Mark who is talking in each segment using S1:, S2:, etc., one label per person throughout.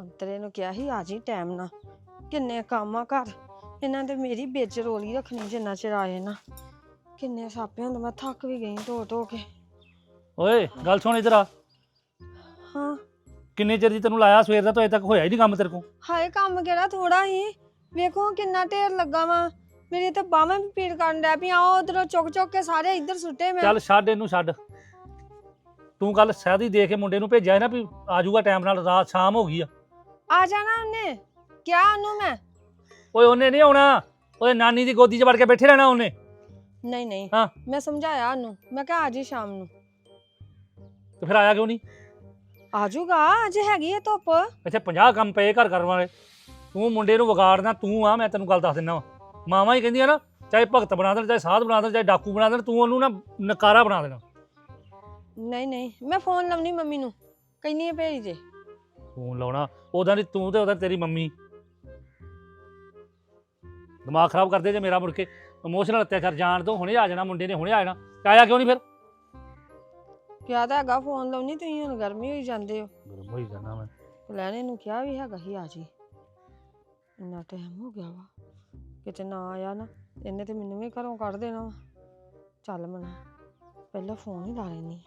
S1: ਅੰਤਰੇ ਨੂੰ ਕਿਹਾ ਸੀ ਆ ਜੀ ਟਾਈਮ ਨਾਲ। ਕਿੰਨੇ ਕੰਮ ਆ ਘਰ। ਇਹਨਾਂ ਤੇ ਮੇਰੀ ਵਿੱਚ ਰੋਲੀ ਰੱਖਣੀ ਜਿੰਨਾ ਚਿਰ ਆਏ ਨਾ। ਕਿੰਨੇ ਸਾਪੇ ਹੁੰਦੇ ਮੈਂ ਥੱਕ ਵੀ ਗਈ ਧੋ ਧੋ ਕੇ।
S2: ਓਏ ਗੱਲ ਸੁਣ ਇਧਰ ਆ।
S1: ਹਾਂ।
S2: ਕਿੰਨੇ ਚਿਰ ਦੀ ਤੈਨੂੰ ਲਾਇਆ? ਸਵੇਰ ਦਾ ਤੋਂ ਅਜੇ ਤੱਕ ਹੋਇਆ ਹੀ ਨਹੀਂ ਕੰਮ ਤੇਰੇ ਕੋਲ।
S1: ਹਾਏ ਕੰਮ ਕਿਹੜਾ ਥੋੜਾ ਹੀ। ਵੇਖੋ ਕਿੰਨਾ ਢੇਰ ਲੱਗਾ ਵਾ। ਮੇਰੀ ਤਾਂ ਬਾਹਾਂ ਵੀ ਪੀੜ ਕਰਨ ਡੈ ਪਈਆਂ। ਉਹ ਉਧਰੋਂ ਚੁੱਕ ਚੁੱਕ ਕੇ ਸਾਰੇ ਇੱਧਰ ਸੁੱਟੇ ਮੈਂ।
S2: ਚੱਲ ਛੱਡ ਇਹਨੂੰ ਛੱਡ। ਤੂੰ ਕੱਲ ਸਹਿਦੀ ਦੇ ਕੇ ਮੁੰਡੇ ਨੂੰ ਭੇਜਿਆ ਸੀ ਨਾ ਵੀ ਆ ਜਾਊਗਾ ਟਾਈਮ ਨਾਲ ਰਾਤ ਸ਼ਾਮ ਹੋ ਗਈ ਆ।
S1: ਆ ਜਾਣਾ ਉਹਨੇ। ਕਿਹਾ ਉਹਨੂੰ ਮੈਂ।
S2: ਓਏ ਉਹਨੇ ਨਹੀਂ ਆਉਣਾ। ਓਏ ਨਾਨੀ ਦੀ ਗੋਦੀ 'ਚ ਵੜ ਕੇ ਬੈਠੇ ਰਹਿਣਾ ਉਹਨੇ।
S1: ਨਹੀਂ ਨਹੀਂ।
S2: ਹਾਂ।
S1: ਮੈਂ ਸਮਝਾਇਆ ਉਹਨੂੰ। ਮੈਂ ਕਿਹਾ ਆ ਜੀ ਸ਼ਾਮ ਨੂੰ।
S2: ਤੇ ਫਿਰ ਆਇਆ ਕਿਉਂ ਨਹੀਂ?
S1: ਆ ਜਾਊਗਾ ਅੱਜ ਹੈਗੀ ਹੈ ਧੁੱਪ।
S2: ਇੱਥੇ 50 ਕੰਮ ਪਏ ਘਰ ਕਰਨ ਵਾਲੇ। ਤੂੰ ਮੁੰਡੇ ਨੂੰ ਵਿਗਾੜਨਾ ਤੂੰ ਆ ਮੈਂ ਤੈਨੂੰ ਗੱਲ ਦੱਸ ਦਿੰਦਾ ਵਾ। ਮਾਵਾਂ ਹੀ ਕਹਿੰਦੀਆਂ ਨਾ ਚਾਹੇ ਭਗਤ ਬਣਾ ਦੇਣ ਚਾਹੇ ਸਾਧ ਬਣਾ ਦੇਣ ਚਾਹੇ ਡਾਕੂ ਬਣਾ ਦੇਣ ਤੂੰ ਉਹਨੂੰ ਨਾ ਨਕਾਰਾ ਬਣਾ ਦੇਣਾ।
S1: ਨਹੀਂ ਨਹੀਂ। ਮੈਂ ਫੋਨ ਲਾਉਣੀ ਮੰਮੀ ਨੂੰ। ਕਹਿੰਨੀ ਹੈ ਭੇਜ ਦੇ।
S2: ਫੋਨ ਲਾਉਣਾ ਉਹਦਾ ਨਹੀਂ ਤੂੰ ਤੇ ਉਹਦਾ ਤੇਰੀ ਮੰਮੀ। ਦਿਮਾਗ ਖਰਾਬ ਕਰਦੇ ਜੇ ਮੇਰਾ ਮੁੜ ਕੇ। ਇਮੋਸ਼ਨਲ ਅਤਿਆਚਾਰ ਜਾਣ ਤੋਂ ਹੁਣੇ ਆ ਜਾਣਾ ਮੁੰਡੇ ਨੇ ਹੁਣੇ ਆ ਜਾਣਾ। ਤੇ ਆਇਆ ਕਿਉਂ ਨਹੀਂ ਫਿਰ?
S1: ਕਿਹਾ ਤਾਂ ਹੈਗਾ ਫੋਨ ਲਾਉਣੀ ਤੁਸੀਂ ਹੁਣ ਗਰਮੀ ਹੋਈ ਜਾਂਦੇ ਹੋ।
S2: ਗਰਮ ਹੋਈ ਜਾਣਾ ਮੈਂ।
S1: ਲੈਣੇ ਨੂੰ ਕਿਹਾ ਵੀ ਹੈਗਾ ਹੀ ਆ ਜੀ। ਇੰਨਾ ਟਾਈਮ ਹੋ ਗਿਆ ਵਾ। ਕਿਤੇ ਨਾ ਆਇਆ ਨਾ ਇਹਨੇ ਤੇ ਮੈਨੂੰ ਵੀ ਘਰੋਂ ਕੱਢ ਦੇਣਾ ਵਾ। ਚੱਲ ਮਨਾ ਪਹਿਲਾਂ ਫੋਨ ਹੀ ਲਾ ਲੈਣੀ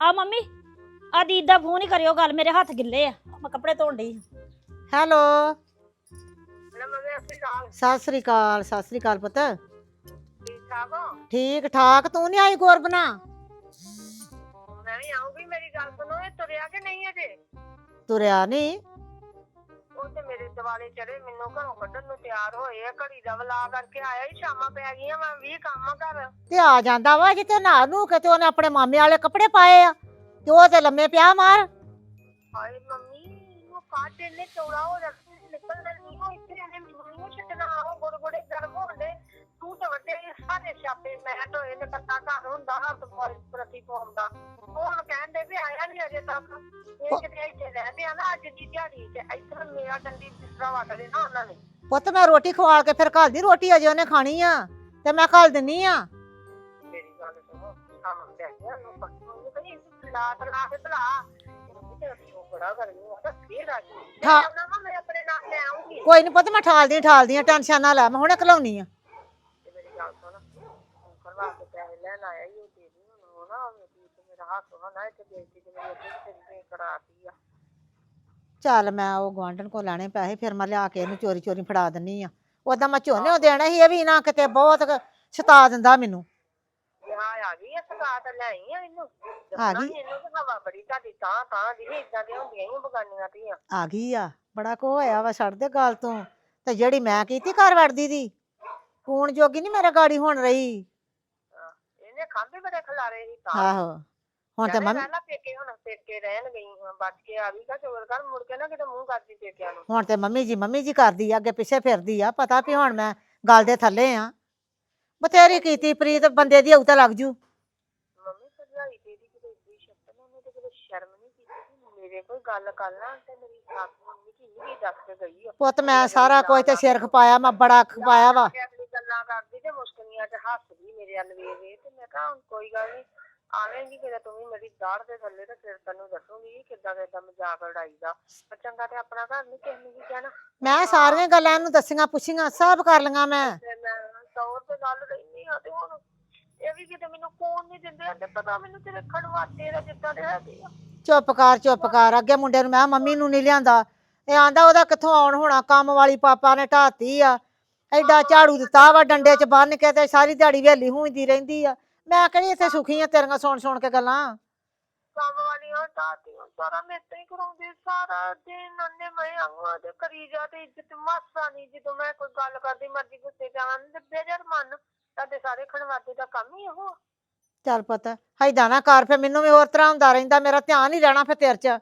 S3: ਆ ਮੰਮੀ ਆ ਦੀਦ ਦਾ ਫੋਨ ਹੀ ਕਰਿਓ ਗੱਲ ਮੇਰੇ ਹੱਥ ਗਿੱਲੇ ਆ। ਮੈਂ ਕੱਪੜੇ ਧੋਣ ਡਈ
S4: ਹੈਲੋ। ਸਤਿ ਸ੍ਰੀ ਅਕਾਲ। ਸਤਿ ਸ੍ਰੀ ਅਕਾਲ ਪੁੱਤ। ਠੀਕ ਠਾਕ ਤੂੰ ਨਹੀਂ ਆਈ ਗੁਰਬਨਾ?
S5: ਮੈਂ ਵੀ ਆਉਂਗੀ ਮੇਰੀ ਗੱਲ ਸੁਣੋ ਇਹ ਤੁਰਿਆ ਕਿ ਨਹੀਂ ਅਜੇ?
S4: ਤੁਰਿਆ ਨਹੀਂ
S5: ਉਹ ਤੇ ਮੇਰੇ ਦਿਵਾਲੇ ਚੜੇ ਮੈਨੂੰ ਘਰੋਂ ਕੱਢਣ ਨੂੰ ਤਿਆਰ ਹੋਏ ਆ। ਘੜੀ ਦਾ ਵਲਾ ਕਰਕੇ ਆਇਆ ਹੀ ਸ਼ਾਮਾਂ ਪੈ ਗਈਆਂ ਮੈਂ ਵੀ ਕੰਮ ਘਰ।
S4: ਤੇ ਆ ਜਾਂਦਾ ਵਾ ਜਿੱਤੇ ਨਾ ਨੂੰ ਕਿ ਤੇ ਉਹਨੇ ਆਪਣੇ ਮਾਮੇ ਵਾਲੇ ਕੱਪੜੇ ਪਾਏ ਆ ਤੇ ਉਹ ਤੇ ਲੰਮੇ ਪਿਆ ਮਾਰ।
S5: ਹਾਏ ਮੰਮੀ ਉਹ ਕਾਟ ਨੇ ਚੌੜਾ ਹੋ ਜਾਂਦਾ ਨਿਕਲਦਾ ਨਹੀਂ ਤੂੰ ਤਾਂ ਵੱਡੇ ਸਾਰੇ ਛਾਪੇ ਮੈਂ ਢੋਏ ਨੇ ਕੱਟਾ ਘਰ ਹੁੰਦਾ ਹੱਥ ਮੋਰ ਪ੍ਰਤੀ ਪਾਉਂਦਾ ਉਹ ਹੁਣ ਕਹਿੰਦੇ ਵੀ ਆਇਆ ਨਹੀਂ ਅਜੇ ਤੱਕ। ਇਹ ਕਿਤੇ ਇੱਥੇ ਰਹਿ ਪਿਆ ਨਾ ਅੱਜ ਦੀ ਦਿਹਾੜੀ ਤੇ ਇੱਥੇ ਮੇਰਾ ਡੰਡੀ ਬਿਸਤਰਾ ਵੱਟ ਦੇ ਨਾ ਉਹਨਾਂ ਨੇ।
S4: ਪੁੱਤ ਮੈਂ ਰੋਟੀ ਖਵਾਲ ਕੇ ਫਿਰ ਘਰ ਦੀ ਰੋਟੀ ਅਜੇ ਉਹਨੇ ਖਾਣੀ ਆ ਤੇ ਮੈਂ ਘੱਲ ਦਿੰਨੀ ਆ।
S5: ਮੇਰੀ ਗੱਲ ਸੁਣੋ ਕੰਮ ਪੈ ਗਿਆ ਨੂੰ ਪੱਟੂ ਕਹੀਂ ਲਾ ਤਲਾ ਕੇ ਭਲਾ ਇਹ ਤੇ ਅਸੀਂ ਉਹ ਬੜਾ ਕਰਨੀ ਆ ਤਾਂ ਫੇਰ ਆ ਜੀ
S4: ਹਾਂ।
S5: ਮੈਂ ਨਾ ਮੈਂ ਆਪਣੇ ਨਾਲ ਲੈ ਆਉਂਗੀ।
S4: ਕੋਈ ਨਹੀਂ ਪੁੱਤ ਮੈਂ ਠਾਲਦੀ ਠਾਲਦੀ ਆ ਟੈਨਸ਼ਨ ਨਾ ਲੈ ਮੈਂ ਹੁਣੇ ਘਲਾਉਣੀ ਆ
S5: ਤੇ ਮੇਰੀ ਗੱਲ ਸੁਣ ਉਹ ਕਰਵਾ ਕੇ ਆਇਆ ਹੀ ਉਹ ਦੇ ਦੀ ਹੁਣ ਉਹ ਨਾ ਮੇਰੀ ਤੇ ਮੇਰਾ ਹੱਥ ਹੋਣਾ ਨਾ ਇੱਥੇ ਬੇਇੱਜ਼ਤੀ ਤੇ ਮੇਰੀ ਅੱਗੇ ਤੇ ਕਰਾਤੀ ਆ।
S4: ਚੱਲ ਮੈਂ ਉਹ ਗਵਾਂਢਣ ਕੋ ਲੈਣੇ ਪੈਸੇ ਫਿਰ ਮੈਂ ਲਿਆ ਕੇ ਇਹਨੂੰ ਚੋਰੀ ਚੋਰੀ ਫੜਾ ਦਿੰਨੀ ਆ। ਉਦਾਂ ਮੈਂ ਝੋਨੇ ਦੇਣਾ ਸੀ ਇਹ ਵੀ ਨਾ ਕਿਤੇ ਬਹੁਤ ਸਤਾ ਦਿੰਦਾ ਮੈਨੂੰ।
S5: ਆ ਗਈ ਆ ਸਕਾਤ ਲੈ ਆਈ ਆ ਇਹਨੂੰ।
S4: ਆ
S5: ਦੱਸਣਾ
S4: ਗਈ?
S5: ਨੀ ਇਹਨੂੰ ਤੇ ਹਵਾ ਬੜੀ ਤੁਹਾਡੀ ਤਾਂ ਤਾਂ ਦੀ ਇਦਾਂ ਦੀਆਂ ਹੁੰਦੀਆਂ ਹੀ ਬਗਾਨੀਆਂ ਧੀਆਂ।
S4: ਆ ਗਈ ਆ ਬੜਾ ਕੋ ਹੋਇਆ ਵਾ ਛੱਡ ਦੇ ਗੱਲ ਤੋਂ। ਤੇ ਜਿਹੜੀ ਮੈਂ ਕੀਤੀ ਘਰ ਵੜਦੀ ਦੀ ਕੂਣ ਜੋਗੀ ਨਹੀਂ ਮੇਰਾ ਗਾੜੀ ਹੁਣ ਰਹੀ।
S5: ਇਹਨੇ ਖਾਂਦੇ ਬੜੇ ਖਿਲਾਰੇ ਸੀ ਤਾਂ।
S4: ਆਹੋ ਹੁਣ ਤੇ ਮੰਮੀ
S5: ਰਹਿਣਾ ਪੇਕੇ ਹੁਣ ਪੇਕੇ ਰਹਿਣ ਗਈ ਹਾਂ ਬਚ ਕੇ ਆ ਗਈ ਕਾ ਚੋਰ ਕਰ ਮੁੜ ਕੇ ਨਾ ਕਿਤੇ ਮੂੰਹ ਕਰਦੀ ਪੇਕਿਆਂ ਨੂੰ।
S4: ਹੁਣ ਤੇ ਮੰਮੀ ਜੀ ਮੰਮੀ ਜੀ ਕਰਦੀ ਆ ਅੱਗੇ ਪਿੱਛੇ ਫਿਰਦੀ ਆ ਪਤਾ ਵੀ ਹੁਣ ਮੈਂ ਗੱਲ ਦੇ ਥੱਲੇ ਆ। ਬਤੇਰੀ ਕੀਤੀ ਪ੍ਰੀਤ ਬੰਦੇ ਦੀ ਆਉ ਤਾਂ ਲੱਗ ਜੂ।
S5: ਮੰਮੀ ਭਰਜਾਈ ਤੇਰੀ ਕਿਤੇ ਇੱਡੀ ਸ਼ਕਤ ਨਾ ਉਹਨੇ ਤੇ ਕਿਤੇ ਸ਼ਰਮ ਨਹੀਂ ਕੀਤੀ ਕਿ ਮੇਰੇ ਕੋਈ ਗੱਲ ਕਰ ਲਾਂ ਤੇ ਮੇਰੀ ਸੱਸ ਮੰਮੀ ਕੀ ਨਹੀਂ ਦੱਸ ਕੇ ਗਈ ਆ।
S4: ਪੁੱਤ ਮੈਂ ਸਾਰਾ ਕੁਝ ਤੇ ਸਿਰ ਖਪਾਇਆ ਮੈਂ ਬੜਾ ਖਪਾਇਆ ਵਾ।
S5: ਗੱਲਾਂ ਕਰਦੀ ਤੇ ਮੁਸ਼ਕਲੀਆਂ ਚ ਹੱਸਦੀ ਮੇਰੇ ਵੱਲ ਵੇਖ ਵੇਖ ਤੇ ਮੈਂ ਕਿਹਾ ਹੁਣ ਕੋਈ ਗੱਲ ਨਹੀਂ ਆਵੇਂਗੀ ਕਿਤੇ ਤੂੰ ਵੀ ਮੇਰੀ ਦਾੜ ਦੇ ਥੱਲੇ ਤੇ ਫਿਰ ਤੈਨੂੰ ਦੱਸੂਗੀ ਕਿੱਦਾਂ ਕਿੱਦਾਂ ਮਜ਼ਾਕ ਉਡਾਈਦਾ। ਪਰ ਚੰਗਾ ਤੇ ਆਪਣਾ ਘਰ ਨਹੀਂ ਕਿਸੇ ਨੂੰ ਵੀ ਕਹਿਣਾ।
S4: ਮੈਂ ਸਾਰੀਆਂ ਗੱਲਾਂ ਇਹਨੂੰ ਦੱਸੀਆਂ ਪੁੱਛੀਆਂ ਸਭ ਕਰ ਲਈਆਂ ਮੈਂ।
S5: ਤੇ ਮੈਂ ਤੌਰ ਤੇ ਗੱਲ ਰਹਿਨੀ ਆ ਤੇ ਹੁਣ ਇਹ ਵੀ ਕਿਤੇ ਮੈਨੂੰ ਫੋਨ ਨਹੀਂ ਦਿੰਦੇ ਤੇ ਪਤਾ ਮੈਨੂੰ ਤੇਰੇ ਖੜਵਾਤੇ ਦਾ ਜਿੱਦਾਂ ਦੇ ਹੈਗੇ ਆ।
S4: ਚੁੱਪ ਕਰ ਚੁੱਪ ਕਰ। ਅੱਗੇ ਮੁੰਡੇ ਨੂੰ ਮੈਂ ਕਿਹਾ ਮੰਮੀ ਨੂੰ ਨਹੀਂ ਲਿਆਂਦਾ। ਇਹ ਆਂਦਾ ਉਹਦਾ ਕਿੱਥੋਂ ਆਉਣ ਹੋਣਾ? ਕੰਮ ਵਾਲੀ ਪਾਪਾ ਨੇ ਢਾਤੀ ਆ। ਐਡਾ ਝਾੜੂ ਦਿੱਤਾ ਵਾ ਡੰਡੇ 'ਚ ਬੰਨ ਕੇ ਤੇ ਸਾਰੀ ਦਿਹਾੜੀ ਵੇਲੀ ਹੁੰਦੀ ਰਹਿੰਦੀ ਆ। ਮੈਂ ਕਿਹੜੀ ਇੱਥੇ ਸੁਖੀ ਆ ਤੇਰੀਆਂ ਸੁਣ ਸੁਣ ਕੇ ਗੱਲਾਂ?
S5: ਕੰਮ ਵਾਲੀਆਂ ਦਾਤੀਆਂ ਸਾਰਾ ਮੇਰੇ ਤੋਂ ਹੀ ਕਰਾਉਂਦੇ ਸਾਰਾ ਦਿਨ ਅੰਨੇ ਮੈਂ ਆਉਂਗਾ ਤੇ ਕਰੀ ਜਾ ਤੇ ਇੱਜ਼ਤ ਮਾਸਾ ਨਹੀਂ ਜਦੋਂ ਮੈਂ ਕੋਈ ਗੱਲ ਕਰਦੀ ਮਰਜ਼ੀ ਗੁੱਸੇ ਜਾਣਾ ਤੇ ਬੇਜਰ ਮਨ ਤੁਹਾਡੇ ਸਾਰੇ ਖਣਵਾਦੇ ਦਾ ਕੰਮ ਹੀ ਉਹ
S4: ਚੱਲ ਪੁੱਤ ਹੈਦਾ ਨਾ ਕਰ ਫੇ ਮੈਨੂੰ ਵੀ ਹੋਰ ਤਰ੍ਹਾਂ ਹੁੰਦਾ ਰਹਿੰਦਾ ਮੇਰਾ ਧਿਆਨ ਹੀ ਰਹਿਣਾ ਫੇ ਤੇਰੇ 'ਚ।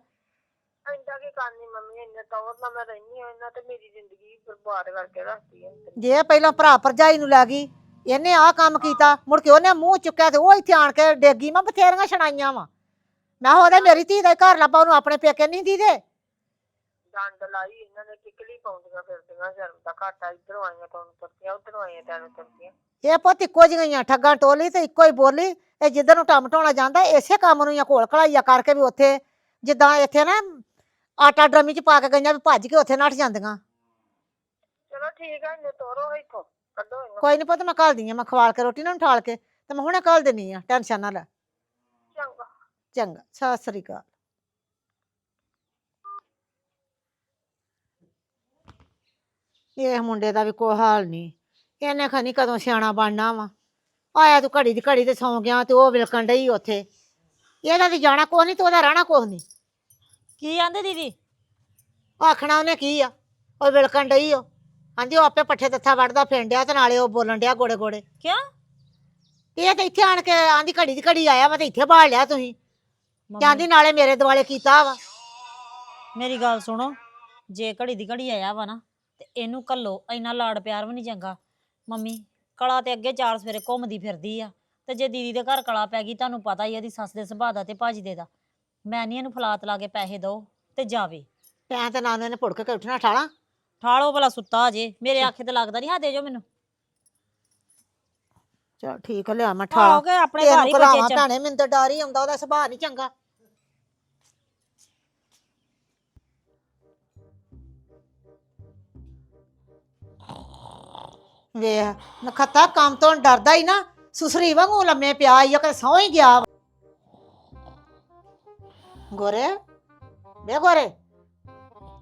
S5: ਇੰਦਾ ਕੀ ਕਰਨੀ ਮੰਮੀ ਇੰਨੇ ਤੌਰ ਨਾਲ ਮੈਂ ਰਹਿਨੀ ਆ ਇਹਨਾਂ ਤੇ ਮੇਰੀ ਜ਼ਿੰਦਗੀ ਬਰਬਾਦ ਕਰਕੇ ਰੱਖਤੀ ਹੈ
S4: ਜੇ ਇਹ ਪਹਿਲਾਂ ਭਰਾ ਭਰਜਾਈ ਨੂੰ ਲੈ ਗਈ ਇਹਨੇ ਆਹ ਕੰਮ ਕੀਤਾ ਮੁੜ ਕੇ ਉਹਨੇ ਮੂੰਹ ਚੁੱਕਿਆ ਤੇ ਉਹ ਇੱਥੇ ਆਣ ਕੇ ਡੇਗੀ ਮੈਂ ਬਥੇਰੀਆਂ ਛਣਾਈਆਂ ਵਾ। ਮੈਂ ਉਹਦੇ ਮੇਰੀ ਧੀ ਦਾ ਘਰ ਲੱਭਾ ਉਹਨੂੰ ਆਪਣੇ ਪੇਕੇ ਨਹੀਂ ਦੀਦੇ।
S5: ਡੰਡ ਲਾਈ ਇਹਨਾਂ ਨੇ ਕਿਕਲੀ ਪਾਉਂਦੀਆਂ ਫਿਰਦੀਆਂ ਆਈਆਂ ਜਨਮ ਦਾ ਘਾਟਾ ਇਧਰੋਂ ਆਈਆਂ ਤੁਹਾਨੂੰ ਤੁਰਦੀਆਂ ਉਧਰੋਂ ਆਈਆਂ ਤੈਨੂੰ ਤੁਰਦੀਆਂ
S4: ਇਹ ਪੁੱਤ ਇੱਕੋ ਜਿਹੀਆਂ ਠੱਗਾਂ ਟੋਲੀ ਤੇ ਇੱਕੋ ਹੀ ਬੋਲੀ ਇਹ ਜਿੱਧਰ ਨੂੰ ਟਮ ਟੋਣਾ ਜਾਂਦਾ ਇਸੇ ਕੰਮ ਨੂੰ ਜਾਂ ਘੋਲ ਘਲਾਈਆ ਕਰਕੇ ਵੀ ਉੱਥੇ ਜਿੱਦਾਂ ਇੱਥੇ ਨਾ ਆਟਾ ਡਰਮੀ ਚ ਪਾ ਕੇ ਗਈਆਂ ਵੀ ਭੱਜ ਕੇ ਉੱਥੇ ਨੱਠ ਜਾਂਦੀਆਂ।
S5: ਚਲੋ ਠੀਕ ਆ ਇਹਨੂੰ ਤੋਰੋ ਇੱਥੋਂ ਕੱਢੋ ਇਹਨੂੰ।
S4: ਕੋਈ ਨਹੀਂ ਪੁੱਤ ਮੈਂ ਘੱਲਦੀ ਆ ਮੈਂ ਖਵਾਲ ਕੇ ਰੋਟੀ ਨਾ ਠਾਲ ਕੇ ਤੇ ਮੈਂ ਹੁਣੇ ਘੱਲ ਦਿੰਨੀ ਆ ਟੈਨਸ਼ਨ ਨਾ ਲੈ।
S5: ਚੰਗਾ।
S4: ਚੰਗਾ ਸਤਿ ਸ੍ਰੀ ਅਕਾਲ। ਇਹ ਮੁੰਡੇ ਦਾ ਵੀ ਕੋਈ ਹਾਲ ਨਹੀਂ ਇਹਨੇ ਖਨੀ ਕਦੋਂ ਸਿਆਣਾ ਬਣਨਾ ਵਾ। ਆਇਆ ਤੂੰ ਘੜੀ ਦੀ ਘੜੀ ਤੇ ਸੌਂ ਗਿਆ ਤੇ ਉਹ ਵਿਲਕਣ ਡਈ ਉੱਥੇ। ਇਹਦਾ ਤੇ ਜਾਣਾ ਕੁਛ ਨਹੀਂ ਤੇ ਉਹਦਾ ਰਹਿਣਾ ਕੁਛ ਨਹੀਂ
S3: ਕੀ ਆਂਦੇ ਦੀਦੀ?
S4: ਆਖਣਾ ਉਹਨੇ ਕੀ ਆ? ਉਹ ਵਿਲਕਣ ਡਈ ਉਹ ਆਂਦੀ ਉਹ ਆਪੇ ਪੱਠੇ ਦੱਥਾ ਵੜਦਾ ਫਿੰਡਿਆ ਤੇ ਨਾਲੇ ਉਹ ਬੋਲਣ ਡਿਆ ਗੋੜੇ ਗੋੜੇ।
S3: ਕਿਉਂ?
S4: ਇਹ ਤੇ ਇੱਥੇ ਆਣ ਕੇ ਆਂਦੀ ਘੜੀ ਦੀ ਘੜੀ ਆਇਆ ਵਾ ਤੇ ਇੱਥੇ ਬਾੜ ਲਿਆ ਤੁਸੀਂ। ਆਂਦੀ ਨਾਲੇ ਮੇਰੇ ਦਿਵਾਲੇ ਕੀਤਾ ਵਾ।
S3: ਮੇਰੀ ਗੱਲ ਸੁਣੋ ਜੇ ਘੜੀ ਦੀ ਘੜੀ ਆਇਆ ਵਾ ਨਾ ਤੇ ਇਹਨੂੰ ਕੱਲੋ ਇੰਨਾ ਲਾੜ ਪਿਆਰ ਵੀ ਨਹੀਂ ਚੰਗਾ। ਮੰਮੀ ਕਲਾ ਤੇ ਅੱਗੇ ਚਾਰ ਸਵੇਰੇ ਘੁੰਮਦੀ ਫਿਰਦੀ ਆ। ਤੇ ਜੇ ਦੀਦੀ ਦੇ ਘਰ ਕਲਾ ਪੈ ਗਈ ਤੁਹਾਨੂੰ ਪਤਾ ਹੀ ਆ ਇਹਦੀ ਸੱਸ ਦੇ ਸੁਭਾਅ ਦਾ ਤੇ ਭਾਜੀ ਦੇ ਦਾ। ਮੈਂ ਨਹੀਂ ਇਹਨੂੰ ਫਲਾਤ ਲਾ ਕੇ ਪੈਸੇ ਦਓ ਤੇ ਜਾਵੇ।
S4: ਤੈਂ ਤੇ ਨੇ ਪੁੜਕ ਕੇ ਉੱਠਣਾ ਠਾਲਾ।
S3: ਠਾਲੋ ਭਲਾ ਸੁੱਤਾ ਜੇ ਮੇਰੇ ਆਖੇ ਤੇ ਲੱਗਦਾ ਨਹੀਂ ਹਾਂ ਦੇ ਜੋ ਮੈਨੂੰ।
S4: ਚਲ ਠੀਕ ਆ ਲਿਆ ਮੈਂ ਠਾਲਾ।
S3: ਠਾਲੋਗੇ ਆਪਣੇ ਘਰ ਹੀ
S4: ਕਰਾਵਾਂ
S3: ਬੱਚੇ ਚ।
S4: ਭੈਣੇ ਮੈਨੂੰ ਤਾਂ ਡਰ ਹੀ ਆਉਂਦਾ ਉਹਦਾ ਸੁਭਾਅ ਨਹੀਂ ਚੰਗਾ। ਵੇਖ ਨਖੱਤਾ ਕੰਮ ਤੋਂ ਡਰਦਾ ਹੀ ਨਾ ਸੁਸਰੀ ਵਾਂਗੂ ਲੰਮੇ ਪਿਆ ਹੀ ਆ ਕਿ ਸੌਂ ਹੀ ਗਿਆ ਵਾ। ਗੋਰੇ ਬੇ ਗੋਰੇ।